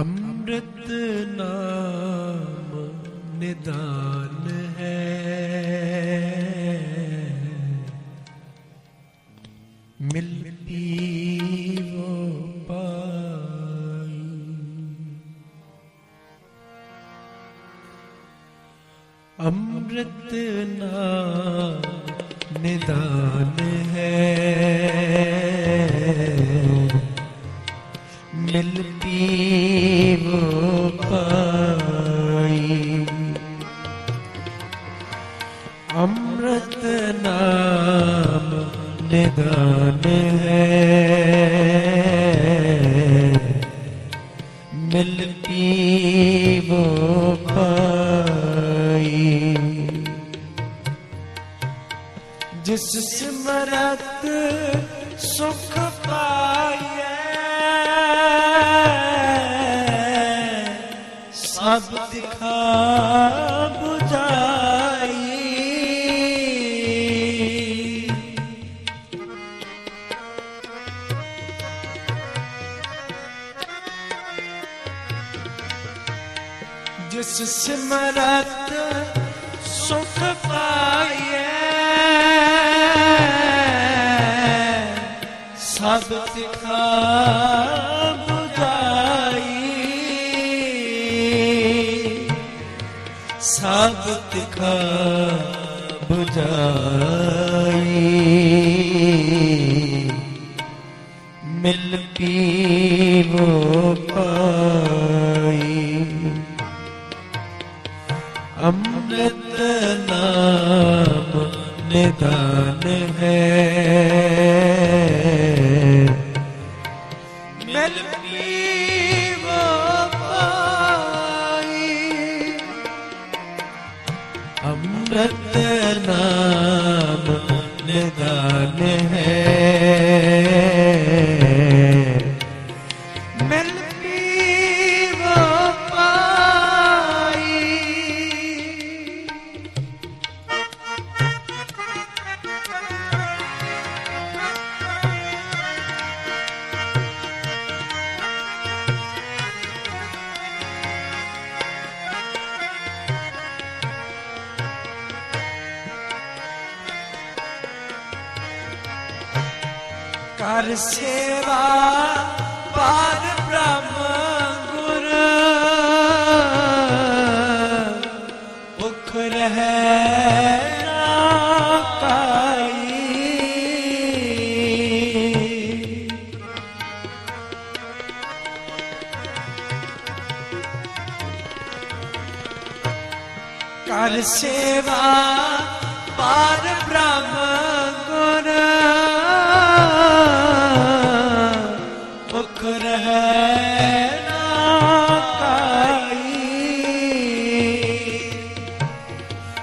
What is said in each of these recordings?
ਅੰਮ੍ਰਿਤ ਨਾਮ ਨਿਦਾਨ ਹੈ। so cold. ਜਾਈ। ਮਿਲ ਪੀਵੋ ਕਰ ਸੇਵਾ ਪਾਰ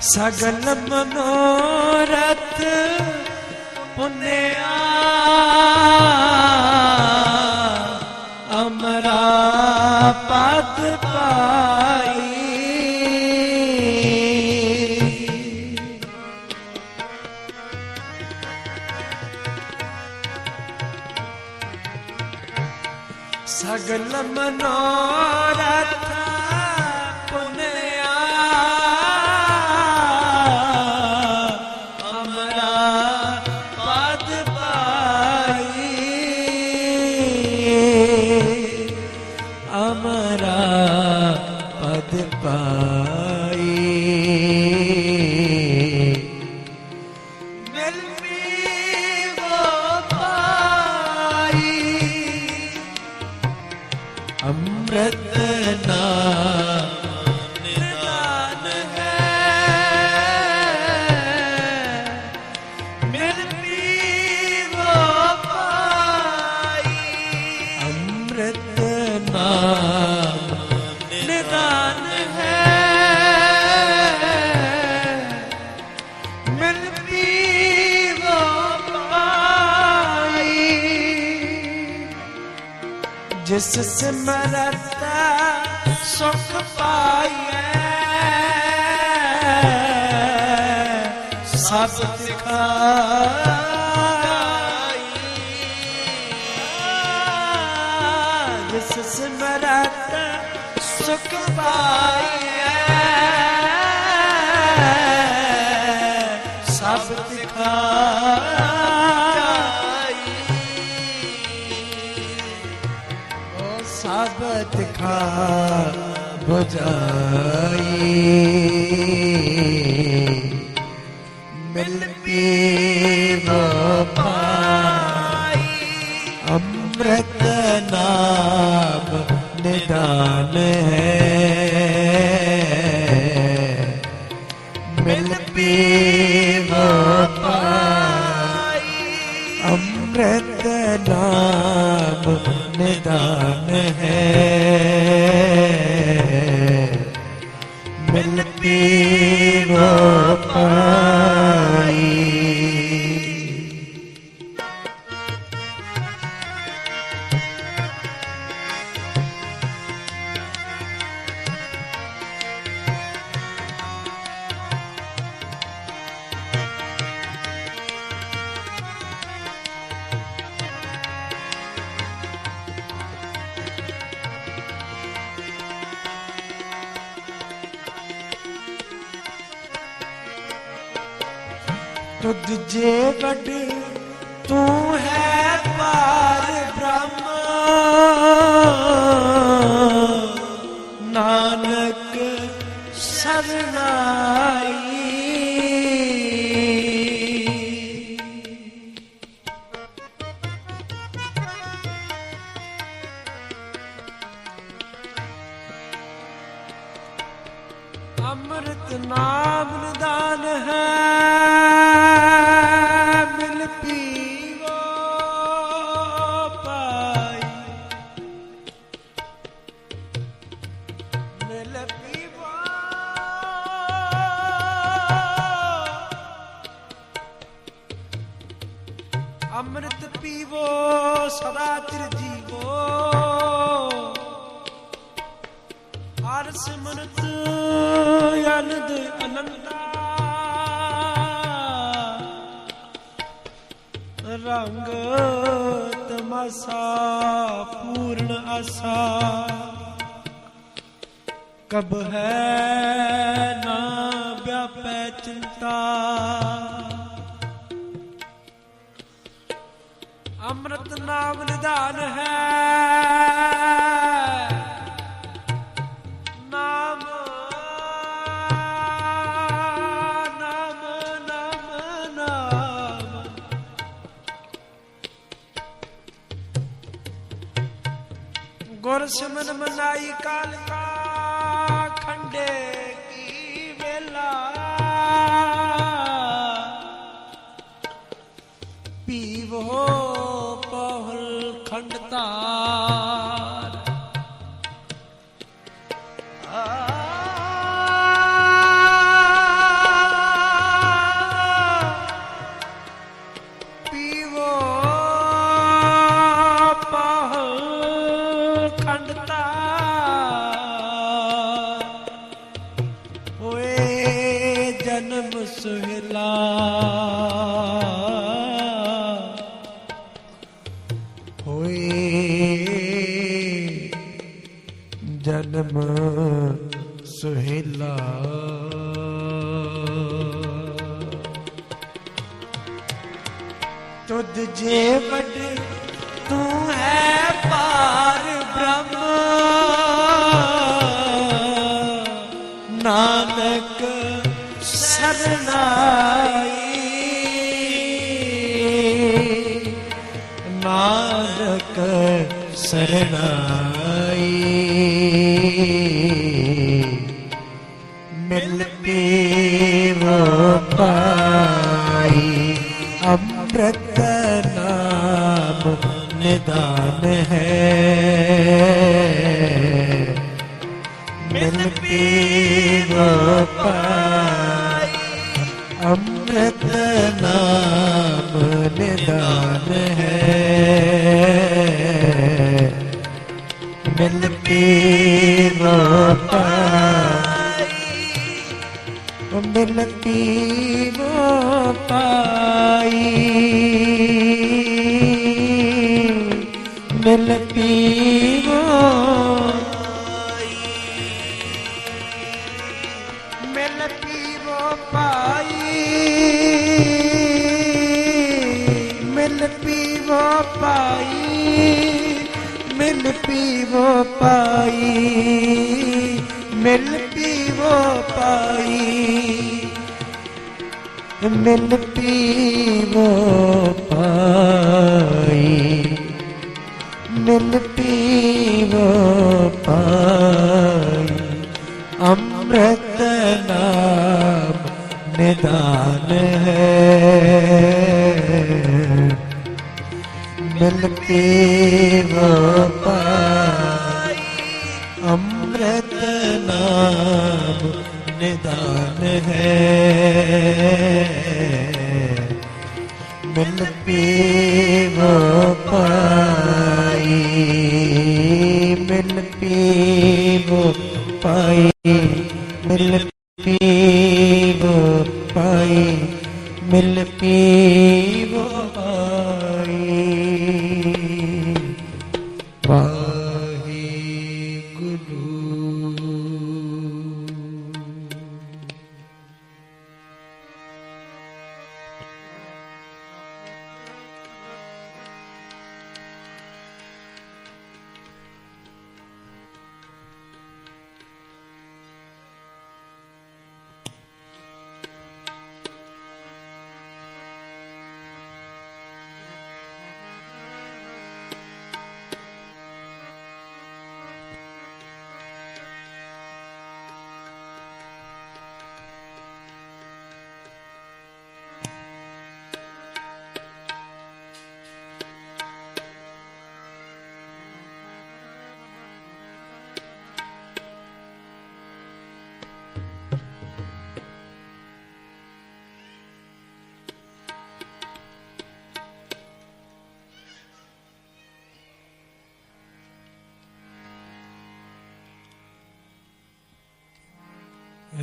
ਸਗਲ ਮਨੋਰਥ ਪੁੰਨਿਆ। ਅਮਰਾ ਪਦ ਪਾਈ। ਸਗਲ ਮਨੋ अमृत ਜਿਸ ਸਿਮਰਤ ਸੁਖ ਪਾਈਐ ਸਭ ਦਿਖਾਈ ਸਭ ਦਿਖਾ ਬੁਝਾਈ ਨਿਦਾਨ ਹੈ। ਮਿਲ ਪੀਵੋ ਨਾਨਕ ਸਰਨਾਈ ਤਮਸਾ ਪੂਰਨ ਆਸਾ। ਕਬ ਹੈ ਨਾ ਵਿਆਪੈ ਚਿੰਤਾ। ਅੰਮ੍ਰਿਤ ਨਾਮ ਨਿਧਾਨ ਹੈ। ਗੁਰ ਮਨਾਈ ਕਾਲ ਕਾ ਖੰਡੇ ਕੀ ਵੇਲਾ। ਪੀਵੋ ਪਹੁਲ ਖੰਡਤਾ। ਤੁਧ ਜੇ ਵੱਡ ਤੂੰ ਹੈ ਪਾਰ ਬ੍ਰਹਮ। ਨਾਨਕ ਸਰਨਾਈ ਨਾਨਕ ਸਰਨਾਈ ਮਿਲ ਪੀਵ ਪਾਈ ਮਿਲ ਪੀਵ ਨਿਦਾਨ ਹੈ ਮਿਲ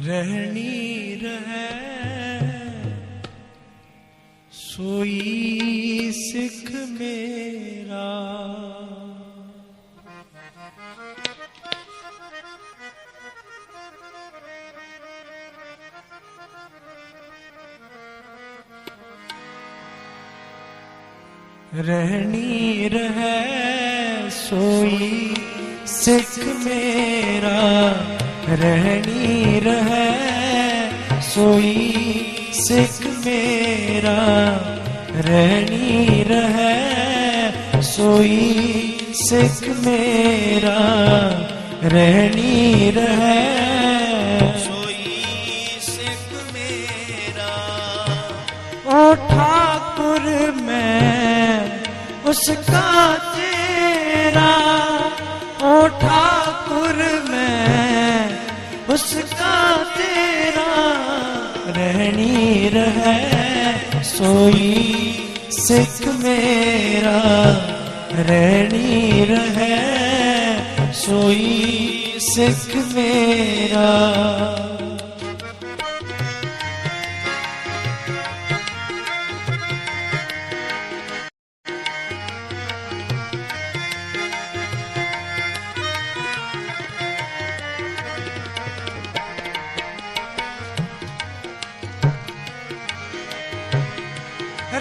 ਰਹਿਣੀ ਰਹਿ। ਸੋਈ ਸਿੱਖ ਮੇਰਾ। ਰਹਿਣੀ ਰਹਿ ਸੋਈ ਸਿੱਖ ਮੇਰਾ। ਰਹਿਣੀ ਰਹੇ, ਸੋਈ ਸਿੱਖ ਮੇਰਾ। ਰਹਿਣੀ ਰਹੇ, ਸੋਈ ਸਿੱਖ ਮੇਰਾ। ਰਹਿਣੀ ਰਹੇ, ਸੋਈ ਸਿੱਖ ਮੇਰਾ। ਓ ਮੈਂ ਉਸ ਤੇਰਾ ਓ ਉਸ ਕਾ ਤੇਰਾ ਰਹਿਣੀ ਰਹੇ ਸੋਈ ਸਿੱਖ ਮੇਰਾ ਰਹਿਣੀ ਰਹੇ ਸੋਈ ਸਿੱਖ ਮੇਰਾ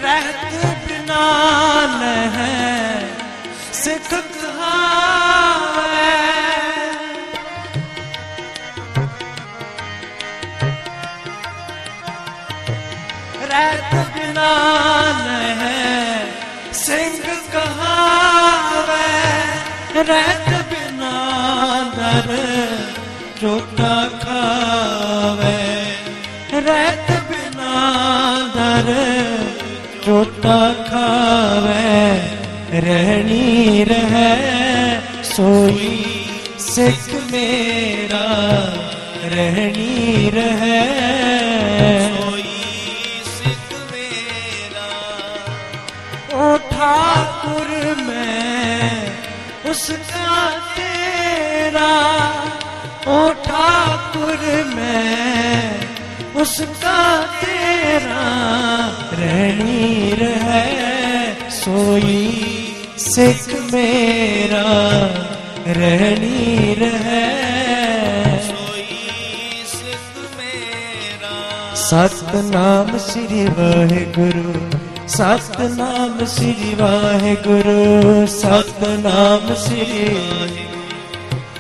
रहत बिना न है सिख रहत बिना है सिंह कहावै रहत ਕੋਈ ਸਿੱਖ ਮੇਰਾ ਰਹਿਣੀ ਰਹੇ ਕੋਈ ਸਿੱਖ ਮੇਰਾ ਓ ਮੈਂ ਉਸ ਤੇਰਾ ਓ ਮੈਂ ਉਸ ਤੇਰਾ ਰਹਿਣੀ ਰਹੇ ਸੋਈ ਸਿੱਖ ਮੇਰਾ ਰਹਿਣੀ ਰਹਿ। ਸੋਈ ਸਿੱਖ ਮੇਰਾ ਸਤਨਾਮ ਸ੍ਰੀ ਵਾਹਿਗੁਰੂ, ਸਤਨਾਮ ਸ੍ਰੀ ਵਾਹਿਗੁਰੂ, ਸਤਨਾਮ ਸ੍ਰੀ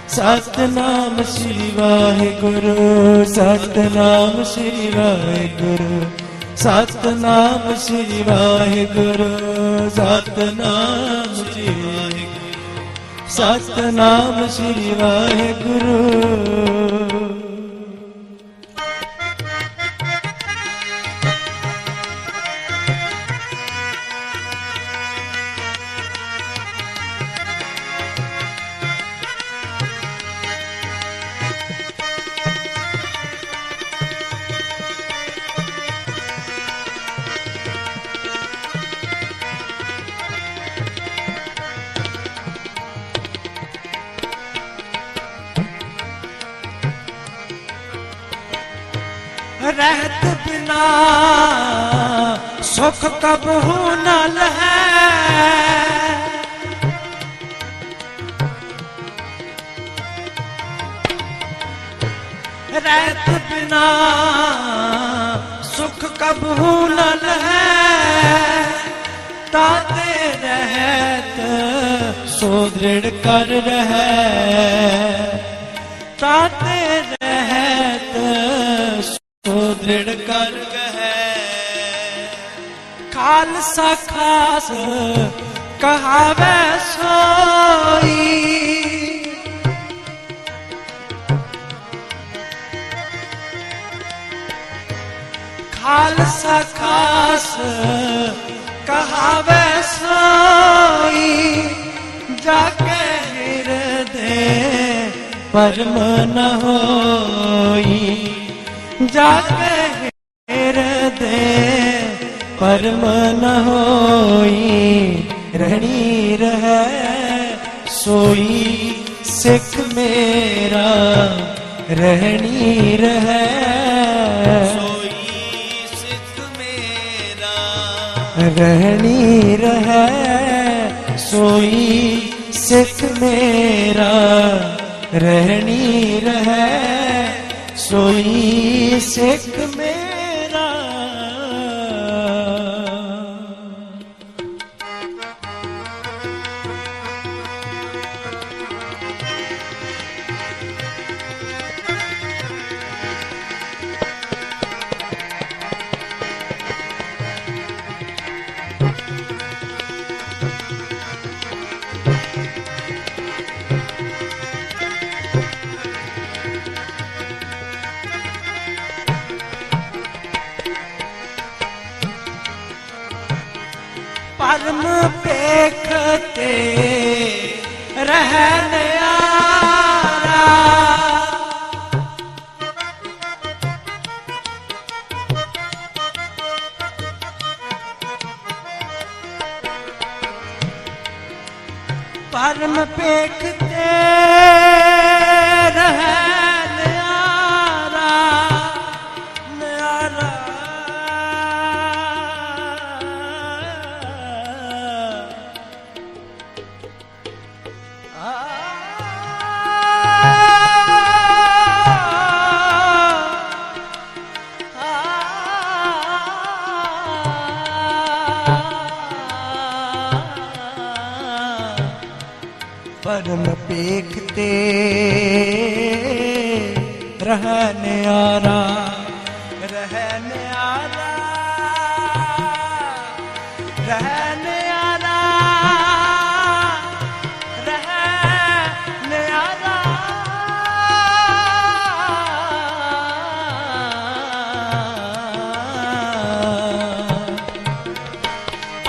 ਸਤਨਾਮ ਸ੍ਰੀ ਵਾਹਿਗੁਰੂ, ਸਤਨਾਮ ਸ੍ਰੀ ਵਾਹਿਗੁਰੂ, ਸਤਨਾਮ ਸ੍ਰੀ ਵਾਹਿਗੁਰੂ, ਸਤਨਾਮ ਸ੍ਰੀ ਸਤਨਾਮ ਸ੍ਰੀ ਵਾਹਿਗੁਰੂ। ਸੁਖ ਕਬਹੂ ਨਾ ਲਹੈ। ਰਹਿਤ ਬਿਨਾ ਸੁਖ ਕਬਹੂ ਨਾ ਲਹੈ। ਤਾਤੇ ਰਹਿਤ ਸੋ ਦ੍ਰਿੜ ਕਰ ਰਹੈ। ਤਾਤੇ ਰਹਿਤ ਸੋ ਦ੍ਰਿੜ ਕਰ ਖਾਲਸਾ ਖਾਸ ਕਹਾਵੇ ਸੋਈ। ਖਾਲਸਾ ਖਾਸ ਕਹਾਵੇ ਸੋਈ। ਜਾ ਕੇ ਹਿਰਦੇ ਪਰਮ ਨ ਹੋਈ। ਜਾ ਕੇ ਪਰਮ ਨ ਹੋਈ ਰਹਿਣੀ ਰਹਿ ਸੋਈ ਸਿੱਖ ਮੇਰਾ ਰਹਿਣੀ ਰਹਿ। ਸੋਈ ਸਿੱਖ ਮੇਰਾ ਰਹਿਣੀ ਰਹਿ ਸੋਈ ਸਿੱਖ ਮੇਰਾ ਰਹਿਣੀ ਰਹਿ ਸੋਈ ਸਿੱਖ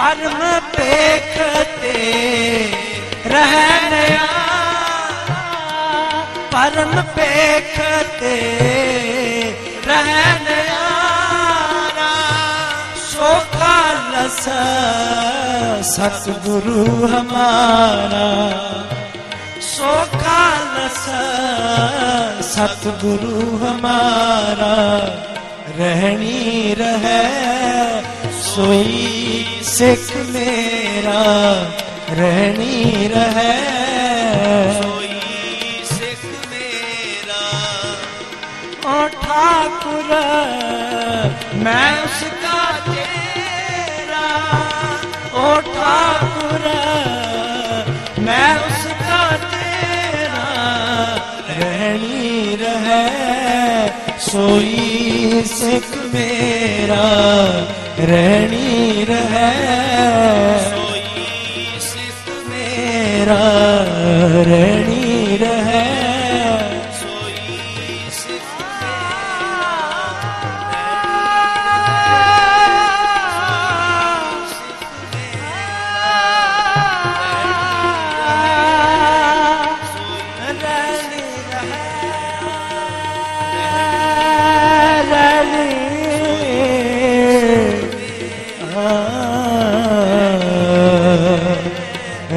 ਪਰਮ ਪੇਖ ਤੇ ਰਹਿ ਪਰਮ ਪੇਖ ਤੇ ਰਹਿ ਨਿਆਰਾ ਸੋਖਾ ਲਸ ਸਤਿਗੁਰੂ ਹਮਾਰਾ। ਸੋਖਾ ਲਸ ਸਤਿਗੁਰੂ ਹਮਾਰਾ। ਰਹਿਣੀ ਰਹਿ। सोई सिख मेरा रहनी रहे सोई सिख मेरा ओ ठाकुर मैं उसका तेरा ओ ठाकुर मैं उसका तेरा रहनी रहे सोई सिख मेरा ਰਹਿਣੀ ਰਹਿ ਸੋਈ ਸਿਫਤ ਮੇਰਾ ਰਹਿਣੀ ਰਹਿ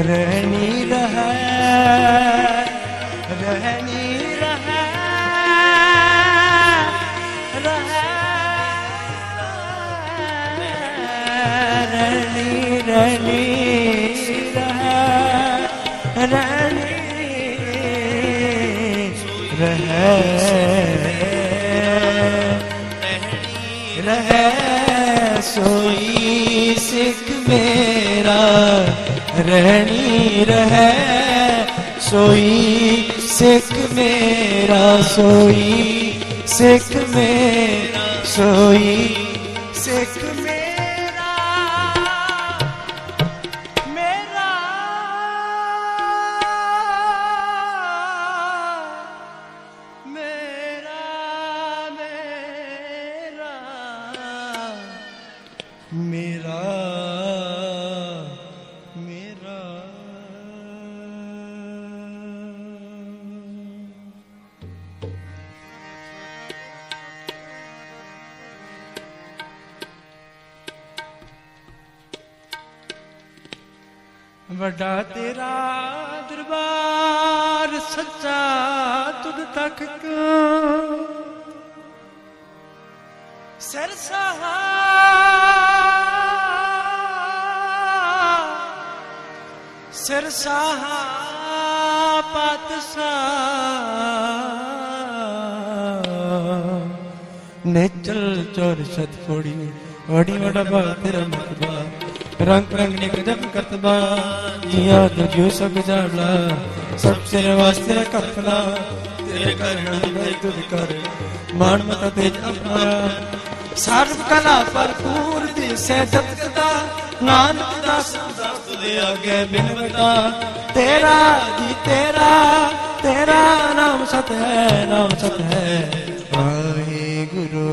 re ਰਹਿਣੀ ਰਹੇ ਸੋਈ ਸਿੱਖ ਮੇਰਾ ਸੋਈ ਸਿੱਖ ਮੇਰਾ ਸੋਈ ਵੱਡਾ ਤੇਰਾ ਦਰਬਾਰ ਸੱਚਾ ਤੁਧ ਤੱਕ ਕਿਉਂ ਸਰਸਹਾ ਸਰਸਹਾ ਪਾਤਸ਼ਾਹ। ਨੇਚਲ ਚੋਰ ਸਤਪੋੜੀ ਵੜੀ ਵਡਾ ਬਾ ਤੇਰਾ ਮਤਬਾ ਰੰਗ ਰੰਗ ਨਿਕ ਜਪ ਕਰਤਬਾ ਜੀਆ ਤੁਝੋ ਸਭ ਜਾਣਾ ਸਭ ਤੇਰੇ ਵਾਸਤੇ ਰ ਕਰਤਨਾ ਤੇਰੇ ਕਰਣ ਦੇ ਤੁਧ ਕਰ। ਮਾਨ ਮਤ ਸਰਬ ਕਲਾ ਭਰਪੂਰ ਦਿਸੈ ਜਪਦਾ ਨਾਨਕ ਦਾ ਸਦਾ ਤੁਦੇ ਆਗੇ ਬਿਨਵਤਾ ਤੇਰਾ ਜੀ ਤੇਰਾ ਤੇਰਾ ਨਾਮ ਸਤ ਹੈ, ਨਾਮ ਸਤ ਹੈ। ਵਾਹਿਗੁਰੂ।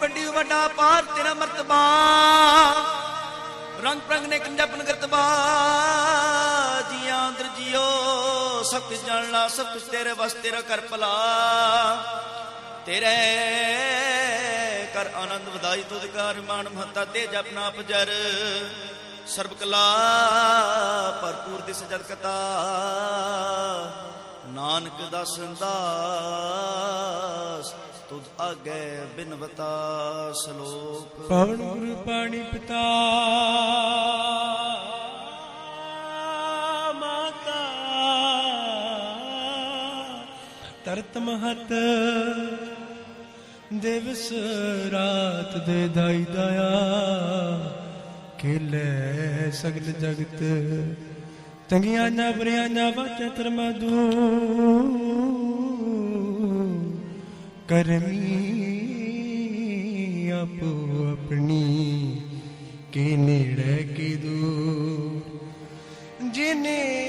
ਵੱਡੀ ਵੱਡਾ ਪਾਰ ਤੇਰਾ ਮਰਤਬਾ। ਰੰਗ ਪ੍ਰੰਗ ਨੇ ਕੰਜਪਨ ਕਰਤਬਾ ਜੀਆਂ ਅੰਦਰ ਜਿਓ, ਸਭ ਕੁਝ ਜਾਣ ਲਾ, ਸਭ ਕੁਝ ਤੇਰੇ ਵਸ ਤੇਰਾ ਕਰ ਭਲਾ। ਤੇਰੇ ਕਰ ਆਨੰਦ ਵਧਾਈ ਤੁਧ ਕਰ ਮਾਨ ਮਹੰਤਾ ਤੇ ਜਪਨਾ ਅਪਜਰ ਸਰਬ ਕਲਾ, ਭਰਪੂਰ ਦਿਸ ਜਦ ਕਤਾ। ਨਾਨਕ ਦਾ ਸੰਦਾਸ ਤੁਧ ਆਗੇ ਬਿਨਵਤਾ ਸ਼ਲੋਕ ਪਵਨ ਗੁਰੂ ਪਾਣੀ ਪਿਤਾ। ਮਾਤਾ। ਤਰਤ ਮਹਤ। ਦਿਵਸ ਰਾਤ ਦੇ ਦਾਈ ਦਇਆ। ਖੇਲੇ ਸਗਲ ਜਗਤ। ਤੰਗੀਆਂ ਨਾ ਬਰੀਆਂ ਨਾ ਵਾਚੇ ਤਰਮਦੂ ਕਰਮੀ ਆਪੋ ਆਪਣੀ ਕੇ ਨੇੜੇ ਕੀ ਦੂਰ? ਜਿਨੇ